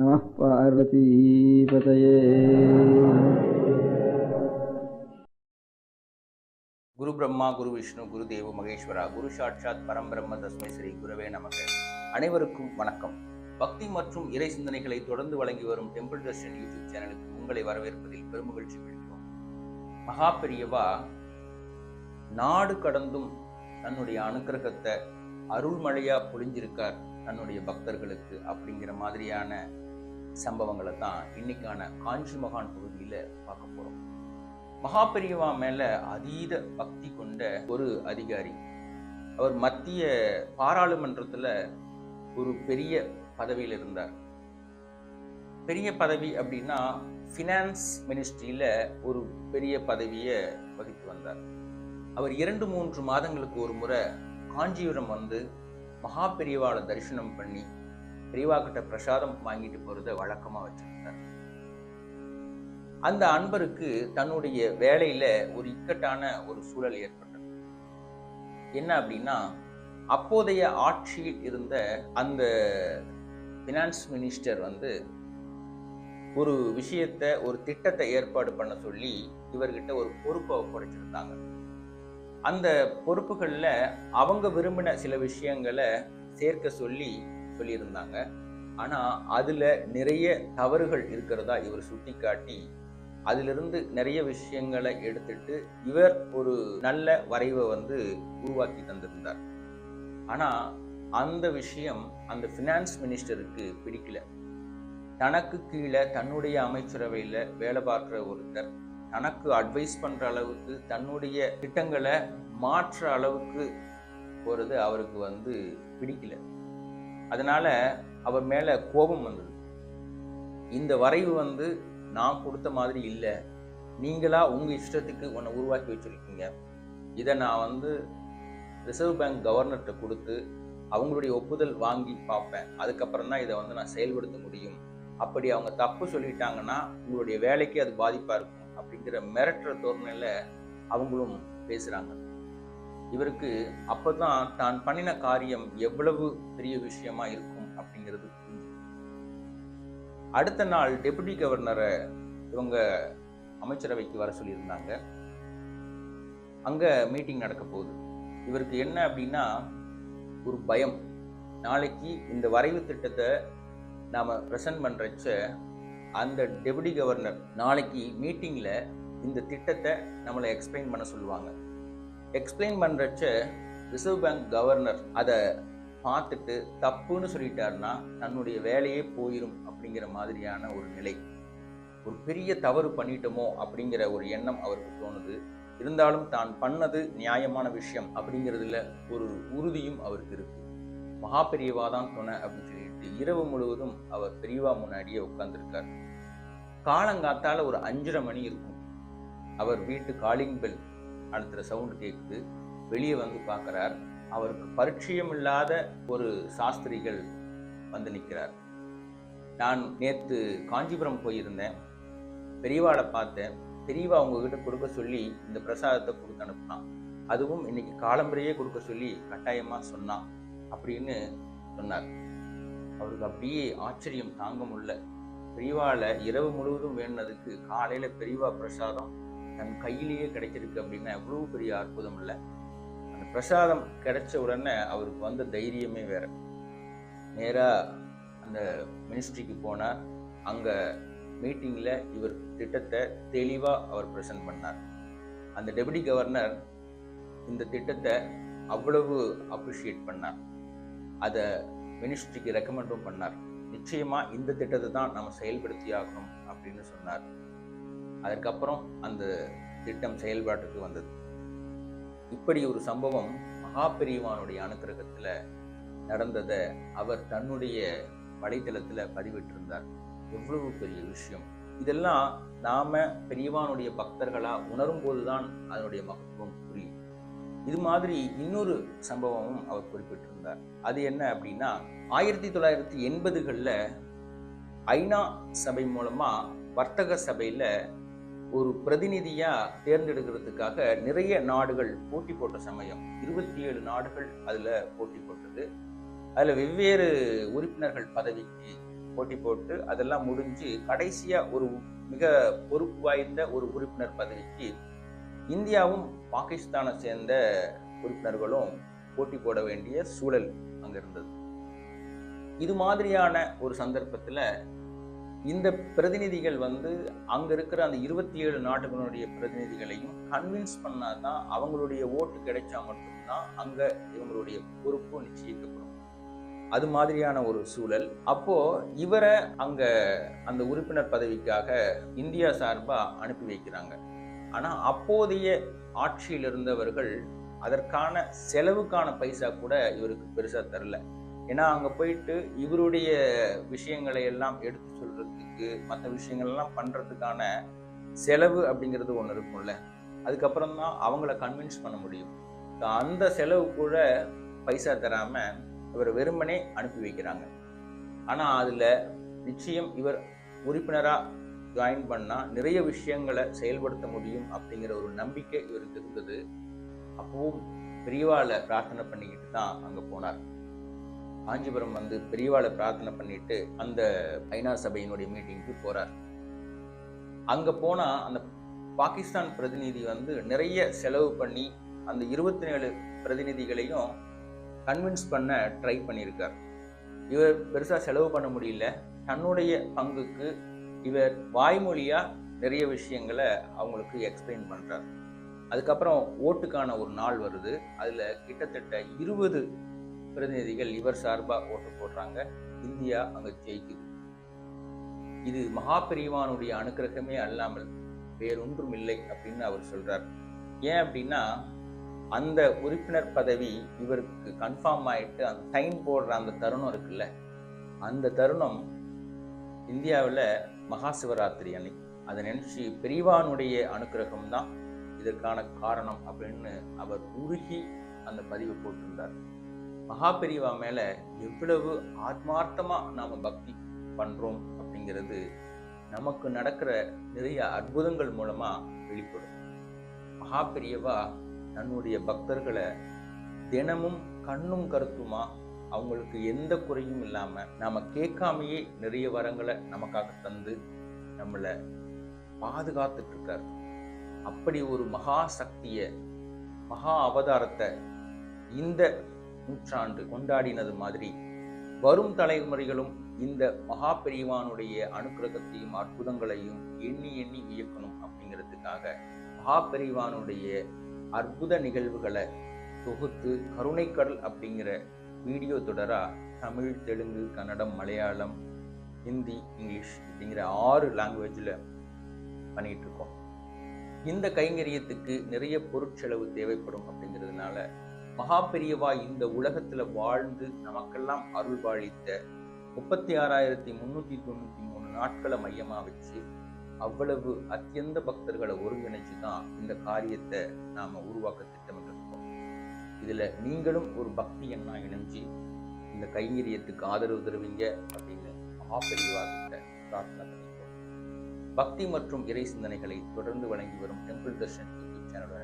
நம பார்வதீபதயே குரு பிரம்மா குரு விஷ்ணு குரு தேவ மகேஸ்வரா குரு சாட்சாத் பரம்பிரம்ம தஸ்மை ஸ்ரீ குருவே நமக. அனைவருக்கும் வணக்கம். பக்தி மற்றும் இறை சிந்தனைகளை தொடர்ந்து வழங்கி வரும் டெம்பிள் தர்ஷன் யூடியூப் சேனலுக்கு உங்களை வரவேற்பதில் பெருமகிழ்ச்சி பெறுகிறோம் மகா பெரியவா நாடு கடந்தும் தன்னுடைய அனுக்கிரகத்தை அருள்மழையா பொழிஞ்சிருக்கார் தன்னுடைய பக்தர்களுக்கு அப்படிங்கிற மாதிரியான சம்பவங்களை தான் இன்னைக்கான காஞ்சி மகான் பகுதியில பார்க்க போறோம். மகா பெரியவா மேல அதீத பக்தி கொண்ட ஒரு அதிகாரி அவர் மத்திய பாராளுமன்றத்துல ஒரு பெரிய பதவியில் இருந்தார். பெரிய பதவி அப்படின்னா ஃபினான்ஸ் மினிஸ்ட்ரியில் ஒரு பெரிய பதவியை வகித்து வந்தார். அவர் இரண்டு மூன்று மாதங்களுக்கு ஒரு முறை காஞ்சிபுரம் வந்து மகாபெரியவாவை தரிசனம் பண்ணி பெரியவா கிட்ட பிரசாதம் வாங்கிட்டு போகிறத வழக்கமா வச்சுருந்தார். அந்த அன்பருக்கு தன்னுடைய வேலையில ஒரு இக்கட்டான ஒரு சூழல் ஏற்பட்டது. என்ன அப்படின்னா அப்போதைய ஆட்சியில் இருந்த அந்த ஃபினான்ஸ் மினிஸ்டர் வந்து ஒரு விஷயத்த ஒரு திட்டத்தை ஏற்பாடு பண்ண சொல்லி இவர்கிட்ட ஒரு பொறுப்பை ஒப்படைச்சிருந்தாங்க. அந்த பொறுப்புகளில் அவங்க விரும்பின சில விஷயங்களை சேர்க்க சொல்லி சொல்லியிருந்தாங்க. ஆனா அதில் நிறைய தவறுகள் இருக்கிறதா இவர் சுட்டி காட்டி அதிலிருந்து நிறைய விஷயங்களை எடுத்துட்டு இவர் ஒரு நல்ல வரைவை வந்து உருவாக்கி தந்திருந்தார். ஆனால் அந்த விஷயம் அந்த ஃபினான்ஸ் மினிஸ்டருக்கு பிடிக்கல. தனக்கு கீழே தன்னுடைய அமைச்சரவையில் வேலை பார்க்குற ஒருத்தர் தனக்கு அட்வைஸ் பண்ணுற அளவுக்கு தன்னுடைய திட்டங்களை மாற்ற அளவுக்கு போகிறது அவருக்கு வந்து பிடிக்கல. அதனால அவர் மேலே கோபம் வந்தது. இந்த வரைவு வந்து நான் கொடுத்த மாதிரி இல்லை. நீங்களா உங்கள் இஷ்டத்துக்கு உன்னை உருவாக்கி வச்சிருக்கீங்க. இதை நான் வந்து ரிசர்வ் பேங்க் கவர்னர்கிட்ட கொடுத்து அவங்களுடைய ஒப்புதல் வாங்கி பார்ப்பேன். அதுக்கப்புறம் தான் இதை வந்து நான் செயல்படுத்த முடியும். அப்படி அவங்க தப்பு சொல்லிட்டாங்கன்னா உங்களுடைய வேலைக்கு அது பாதிப்பாக இருக்கும் அப்படிங்கிற மிரட்டுற தோரணையில அவங்களும் பேசுகிறாங்க இவருக்கு அப்போ தான் பண்ணின காரியம் எவ்வளவு பெரிய விஷயமா இருக்கும் அப்படிங்கிறது அடுத்த நாள் டெபுட்டி கவர்னரை இவங்க அமைச்சரவைக்கு வர சொல்லியிருந்தாங்க. அங்கே மீட்டிங் நடக்க போகுது. இவருக்கு என்ன அப்படின்னா ஒரு பயம். நாளைக்கு இந்த வரைவு திட்டத்தை நாம் ப்ரெசன்ட் பண்ணுறச்ச அந்த டெபுட்டி கவர்னர் நாளைக்கு மீட்டிங்கில் இந்த திட்டத்தை நம்மளை எக்ஸ்பிளைன் பண்ண சொல்லுவாங்க. எக்ஸ்பிளைன் பண்ணுறச்ச ரிசர்வ் பேங்க் கவர்னர் அதை பார்த்துட்டு தப்புன்னு சொல்லிட்டாருன்னா தன்னுடைய வேலையே போயிடும் அப்படிங்கிற மாதிரியான ஒரு நிலை. ஒரு பெரிய தவறு பண்ணிட்டோமோ அப்படிங்கிற ஒரு எண்ணம் அவருக்கு தோணுது. இருந்தாலும் தான் பண்ணது நியாயமான விஷயம் அப்படிங்கிறதுல ஒரு உறுதியும் அவருக்கு இருக்கு. மகா பெரியவா தான் துணை அப்படின்னு சொல்லிட்டு இரவு முழுவதும் அவர் பெரியவா முன்னாடியே உட்கார்ந்துருக்கார். காலங்காத்தால ஒரு அஞ்சரை மணி இருக்கும். அவர் வீட்டு காலிங் பெல் அடுத்த சவுண்ட் கேட்குது வெளியே வந்து பார்க்குறார். அவருக்கு பரிச்சயம் இல்லாத ஒரு சாஸ்திரிகள் வந்து நிற்கிறார். நான் நேத்து காஞ்சிபுரம் போயிருந்தேன். பெரியவாளை பார்த்தேன். பெரியவா உங்ககிட்ட கொடுக்க சொல்லி இந்த பிரசாதத்தை கொடுத்து அனுப்புனான். அதுவும் இன்னைக்கு காலம்பரையே கொடுக்க சொல்லி கட்டாயமா சொன்னான் அப்படின்னு சொன்னார். அவருக்கு அப்படியே ஆச்சரியம் தாங்க முடியல. பெரியவாளை இரவு முழுவதும் வேணுனதுக்கு காலையில பெரியவா பிரசாதம் தன் கையிலேயே கிடைச்சிருக்கு அப்படின்னா எவ்வளவு பெரிய அற்புதம் இல்லை. அந்த பிரசாதம் கிடைச்ச உடனே அவருக்கு வந்த தைரியமே வேற. நேராக அந்த மினிஸ்ட்ரிக்கு போனார் அங்கே மீட்டிங்கில் இவர் திட்டத்தை தெளிவாக அவர் ப்ரெசன்ட் பண்ணார். அந்த டெபுட்டி கவர்னர் இந்த திட்டத்தை அவ்வளவு அப்ரிஷியேட் பண்ணார். அதை மினிஸ்ட்ரிக்கு ரெக்கமெண்டும் பண்ணார். நிச்சயமாக இந்த திட்டத்தை தான் நம்ம செயல்படுத்தி ஆகணும் அப்படின்னு சொன்னார். அதற்கப்புறம் அந்த திட்டம் செயல்பாட்டுக்கு வந்தது. இப்படி ஒரு சம்பவம் மகா பெரியவானுடைய நடந்ததை அவர் தன்னுடைய வலைத்தளத்தில் பதிவிட்டிருந்தார். எவ்வளவு பெரிய விஷயம். இதெல்லாம் நாம பெரியவானுடைய பக்தர்களாக உணரும் போதுதான் அதனுடைய மகத்துவம் புரியும். இது மாதிரி இன்னொரு சம்பவமும் அவர் குறிப்பிட்டிருந்தார். அது என்ன அப்படின்னா ஆயிரத்தி தொள்ளாயிரத்தி எண்பதுகளில் ஐநா சபை மூலமாக வர்த்தக சபையில் ஒரு பிரதிநிதியா தேர்ந்தெடுக்கிறதுக்காக நிறைய நாடுகள் போட்டி போட்ட சமயம். இருபத்தி ஏழு நாடுகள் அதுல போட்டி போட்டது. அதுல வெவ்வேறு உறுப்பினர்கள் பதவிக்கு போட்டி போட்டு அதெல்லாம் முடிஞ்சு கடைசியா ஒரு மிக பொறுப்பு வாய்ந்த ஒரு உறுப்பினர் பதவிக்கு இந்தியாவும் பாகிஸ்தானை சேர்ந்த உறுப்பினர்களும் போட்டி போட வேண்டிய சூழல் அங்க இருந்தது. இது மாதிரியான ஒரு சந்தர்ப்பத்தில் இந்த பிரதிநிதிகள் வந்து அங்கே இருக்கிற அந்த இருபத்தி ஏழு நாடுகளுடைய பிரதிநிதிகளையும் கன்வின்ஸ் பண்ணாதான் அவங்களுடைய ஓட்டு கிடைச்சா மட்டும்தான் அங்கே இவங்களுடைய பொறுப்பு நிச்சயிக்கப்படும். அது மாதிரியான ஒரு சூழல். அப்போ இவரை அங்க அந்த உறுப்பினர் பதவிக்காக இந்தியா சார்பா அனுப்பி வைக்கிறாங்க. ஆனா அப்போதைய ஆட்சியில் இருந்தவர்கள் அதற்கான செலவுக்கான பைசா கூட இவருக்கு பெருசா தரல. ஏன்னா அங்கே போயிட்டு இவருடைய விஷயங்களை எல்லாம் எடுத்து சொல்கிறதுக்கு மற்ற விஷயங்கள் எல்லாம் செலவு அப்படிங்கிறது ஒன்று இருக்கும்ல. அதுக்கப்புறம் தான் அவங்கள கன்வின்ஸ் பண்ண முடியும். அந்த செலவு கூட பைசா தராமல் இவர் வெறுமனே அனுப்பி வைக்கிறாங்க. ஆனால் அதில் நிச்சயம் இவர் உறுப்பினராக ஜாயின் பண்ணால் நிறைய விஷயங்களை செயல்படுத்த முடியும் அப்படிங்கிற ஒரு நம்பிக்கை இவருக்கு இருந்தது. அப்பவும் பெரியவாளை பிரார்த்தனை பண்ணிக்கிட்டு தான் அங்கே போனார். காஞ்சிபுரம் வந்து பெரியவாளை பிரார்த்தனை பண்ணிட்டு அந்த ஐநா சபையினுடைய மீட்டிங்க்கு போறார். அங்க போனா அந்த பாகிஸ்தான் பிரதிநிதி வந்து நிறைய செலவு பண்ணி அந்த இருபத்தி ஏழு பிரதிநிதிகளையும் கன்வின்ஸ் பண்ண ட்ரை பண்ணியிருக்கார். இவர் பெருசாக செலவு பண்ண முடியல. தன்னுடைய பங்குக்கு இவர் வாய்மொழியாக நிறைய விஷயங்களை அவங்களுக்கு எக்ஸ்பிளைன் பண்ணுறார் அதுக்கப்புறம் ஓட்டுக்கான ஒரு நாள் வருது. அதில் கிட்டத்தட்ட இருபது பிரதிநிதிகள் இவர் சார்பா ஓட்டு போடுறாங்க. இந்தியா அங்க ஜெயிக்குது. இது மகாபெரிவானுடைய அனுக்கிரகமே அல்லாமல் வேறொன்றும் இல்லை அப்படின்னு அவர் சொல்றார். ஏன் அப்படின்னா அந்த உறுப்பினர் பதவி இவருக்கு கன்ஃபார்ம் ஆயிட்டு அந்த சைன் போடுற அந்த தருணம் இருக்குல்ல அந்த தருணம் இந்தியாவில் மகா சிவராத்திரி அன்னைக்கு. அதை நினைச்சு பிரிவானுடைய அனுகிரகம் தான் இதற்கான காரணம் அப்படின்னு அவர் உருகி அந்த பதிவை போட்டிருந்தார். மகா பெரியவா மேலே எவ்வளவு ஆத்மார்த்தமாக நாம் பக்தி பண்ணுறோம் அப்படிங்கிறது நமக்கு நடக்கிற நிறைய அற்புதங்கள் மூலமாக வெளிப்படும். மகா பெரியவா தன்னுடைய பக்தர்களை தினமும் கண்ணும் கருத்துமா அவங்களுக்கு எந்த குறையும் இல்லாமல் நாம் கேட்காமையே நிறைய வரங்களை நமக்காக தந்து நம்மளை பாதுகாத்துட்ருக்கார் அப்படி ஒரு மகா சக்தியை மகா அவதாரத்தை இந்த நூற்றாண்டு கொண்டாடினது மாதிரி. வரும் தலைமுறைகளும் இந்த மகா பெரியவானுடைய அனுக்கிரகத்தையும் அற்புதங்களையும் எண்ணி எண்ணி வியக்கணும் அப்படிங்கிறதுக்காக மகா பெரியவானுடைய அற்புத நிகழ்வுகளை தொகுத்து கருணைக்கடல் அப்படிங்கிற வீடியோ தொடரா தமிழ் தெலுங்கு கன்னடம் மலையாளம் ஹிந்தி இங்கிலீஷ் அப்படிங்கிற ஆறு லாங்குவேஜில் பண்ணிட்டு இருக்கோம். இந்த கைங்கரியத்துக்கு நிறைய பொருட்செலவு தேவைப்படும் அப்படிங்கிறதுனால மகா பெரியவா இந்த உலகத்துல வாழ்ந்து நமக்கெல்லாம் அருள்பாளித்த முப்பத்தி ஆறாயிரத்தி முன்னூத்தி தொண்ணூத்தி மூணு நாட்களை மையமா வச்சு அவ்வளவு அத்தியந்த பக்தர்களை ஒருங்கிணைச்சு தான் இந்த காரியத்தை நாம உருவாக்க திட்டமிட்டிருக்கோம். இதுல நீங்களும் ஒரு பக்தி எண்ணா இணைஞ்சு இந்த கைங்கரியத்துக்கு ஆதரவு தருவீங்க அப்படின்னு மகாபெரிவா கிட்ட பிரார்த்தனை பண்ணிக்கிறோம் பக்தி மற்றும் இறை சிந்தனைகளை தொடர்ந்து வழங்கி வரும் டெம்பிள் தர்ஷன் யூடியூப் சேனலுடன்